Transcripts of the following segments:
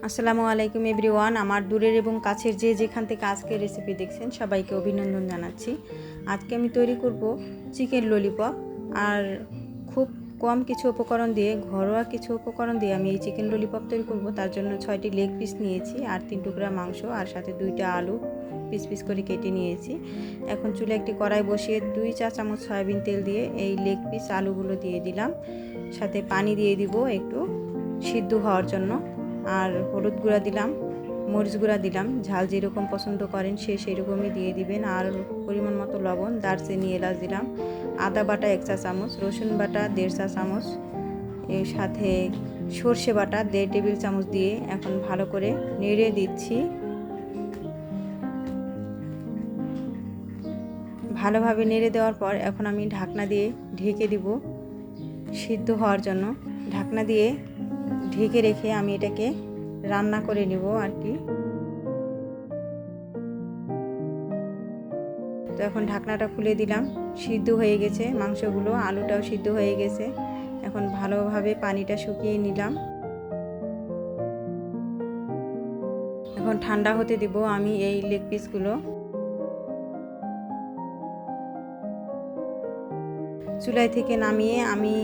আসসালামু আলাইকুম এভরিওয়ান। আমার দূরের এবং কাছের যে যেখান থেকে আজকে রেসিপি দেখছেন, সবাইকে অভিনন্দন জানাচ্ছি। আজকে আমি তৈরি করব চিকেন ললিপপ আর খুব কম কিছু উপকরণ দিয়ে, ঘরোয়া কিছু উপকরণ দিয়ে আমি এই চিকেন ললিপপ তৈরি করব। তার জন্য ছয়টি লেগ পিস নিয়েছি আর তিন টুকরা মাংস আর সাথে দুইটা আলু পিস পিস করে কেটে নিয়েছি। এখন চুলে একটি কড়াই বসিয়ে দুই চা চামচ সয়াবিন তেল দিয়ে এই লেগ পিস আলুগুলো দিয়ে দিলাম। সাথে পানি দিয়ে দিব একটু সিদ্ধ হওয়ার জন্য। আর হলুদ গুঁড়া দিলাম, মরিচ গুঁড়া দিলাম। ঝাল যেরকম পছন্দ করেন সে সেরকমই দিয়ে দিবেন। আর পরিমাণ মতো লবণ, দারচিনি, এলাচ দিলাম। আদা বাটা এক চা চামচ, রসুন বাটা দেড় চা চামচ এর সাথে সর্ষে বাটা দেড় টেবিল চামচ দিয়ে এখন ভালো করে নেড়ে দিচ্ছি। ভালোভাবে নেড়ে দেওয়ার পর এখন আমি ঢাকনা দিয়ে ঢেকে দিব সিদ্ধ হওয়ার জন্য। ঢাকনা দিয়ে ঢেকে রেখে আমি এটাকে রান্না করে নিব আর কি। তো এখন ঢাকনাটা খুলে দিলাম, সিদ্ধ হয়ে গেছে মাংসগুলো, আলুটাও সিদ্ধ হয়ে গেছে। এখন ভালোভাবে পানিটা শুকিয়ে নিলাম। এখন ঠান্ডা হতে দিব আমি এই লেগ পিসগুলো। চুলাই থেকে নামিয়ে আমি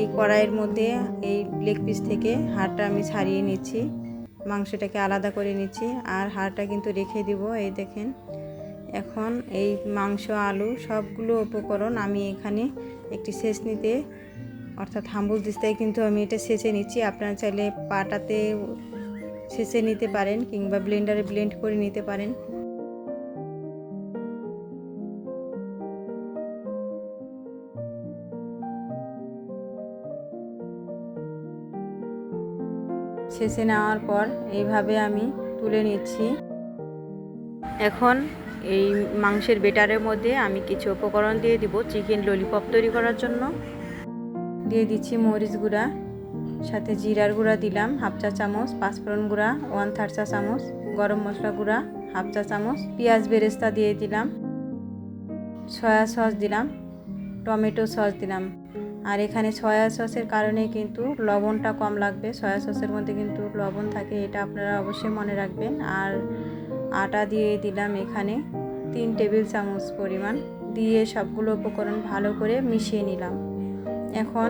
এই কড়াইয়ের মধ্যে এই লেগ পিস থেকে হাড়টা আমি ছাড়িয়ে নিচ্ছি। মাংসটাকে আলাদা করে নিচ্ছি আর হাড়টা কিন্তু রেখে দিব, এই দেখেন। এখন এই মাংস, আলু সবগুলো উপকরণ আমি এখানে একটি নিতে অর্থাৎ হাম্বুল দিস্তায় কিন্তু আমি এটা সেচে নিচ্ছি। আপনারা চাইলে পাটাতে সেচে নিতে পারেন কিংবা ব্লেন্ডারে ব্লেন্ড করে নিতে পারেন। ছেঁচে নেওয়ার পর এইভাবে আমি তুলে নিচ্ছি। এখন এই মাংসের বেটারের মধ্যে আমি কিছু উপকরণ দিয়ে দিব, চিকেন ললিপপ তৈরি করার জন্য। দিয়ে দিচ্ছি মরিচ গুঁড়া, সাথে জিরার গুঁড়া দিলাম, হাফ চা চামচ, পাঁচফোড়ন গুঁড়া ওয়ান থার্ড চা চামচ, গরম মশলা গুঁড়া, হাফ চা চামচ, পেঁয়াজ বেরেস্তা দিয়ে দিলাম, সয়া সস দিলাম, টমেটো সস দিলাম। আর এখানে সয়া সসের কারণে কিন্তু লবণটা কম লাগবে। সয়া সসের মধ্যে কিন্তু লবণ থাকে, এটা আপনারা অবশ্যই মনে রাখবেন। আর আটা দিয়ে দিলাম এখানে তিন টেবিল চামচ পরিমাণ। দিয়ে সবগুলো উপকরণ ভালো করে মিশিয়ে নিলাম। এখন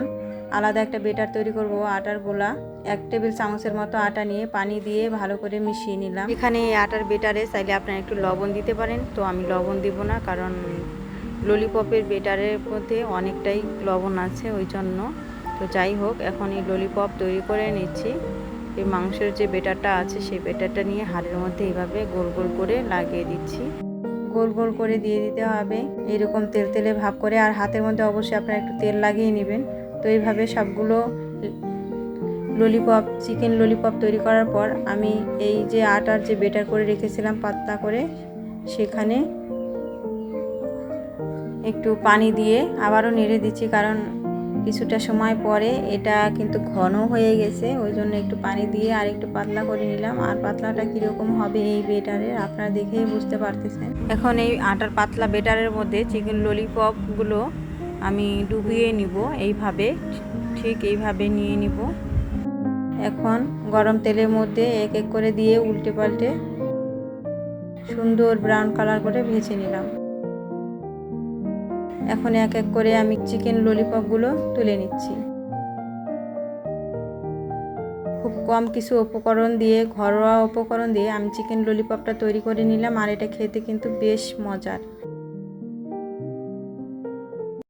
আলাদা একটা বেটার তৈরি করব, আটার গোলা। এক টেবিল চামচের মতো আটা নিয়ে পানি দিয়ে ভালো করে মিশিয়ে নিলাম। এখানে এই আটার বেটারে চাইলে আপনারা একটু লবণ দিতে পারেন। তো আমি লবণ দিব না, কারণ ললিপপের বেটারের মধ্যে অনেকটাই লবণ আছে ওই জন্য। তো যাই হোক, এখন এই ললিপপ তৈরি করে নিচ্ছি। এই মাংসের যে বেটারটা আছে, সেই বেটারটা নিয়ে হাড়ের মধ্যে এইভাবে গোল গোল করে লাগিয়ে দিচ্ছি। গোল গোল করে দিয়ে দিতে হবে। এরকম তেল তেলে ভাব করে আর হাতের মধ্যে অবশ্যই আপনারা একটু তেল লাগিয়ে নেবেন। তো এইভাবে সবগুলো ললিপপ চিকেন ললিপপ তৈরি করার পর আমি এই যে আটার যে বেটার করে রেখেছিলাম পাতলা করে, সেখানে একটু পানি দিয়ে আবারও নেড়ে দিচ্ছি, কারণ কিছুটা সময় পরে এটা কিন্তু ঘন হয়ে গেছে, ওই জন্য একটু পানি দিয়ে আর একটু পাতলা করে নিলাম। আর পাতলাটা কীরকম হবে এই বেটারের আপনারা দেখেই বুঝতে পারতেছেন। এখন এই আটার পাতলা বেটারের মধ্যে চিকেন ললিপপগুলো আমি ডুবিয়ে নিব এইভাবে, ঠিক এইভাবে নিয়ে নিব। এখন গরম তেলের মধ্যে এক এক করে দিয়ে উল্টে পাল্টে সুন্দর ব্রাউন কালার করে ভেজে নিলাম। এখন এক এক করে আমি চিকেন ললিপপগুলো তুলে নিচ্ছি। খুব কম কিছু উপকরণ দিয়ে, ঘরোয়া উপকরণ দিয়ে আমি চিকেন ললিপপটা তৈরি করে নিলাম আর এটা খেতে কিন্তু বেশ মজার।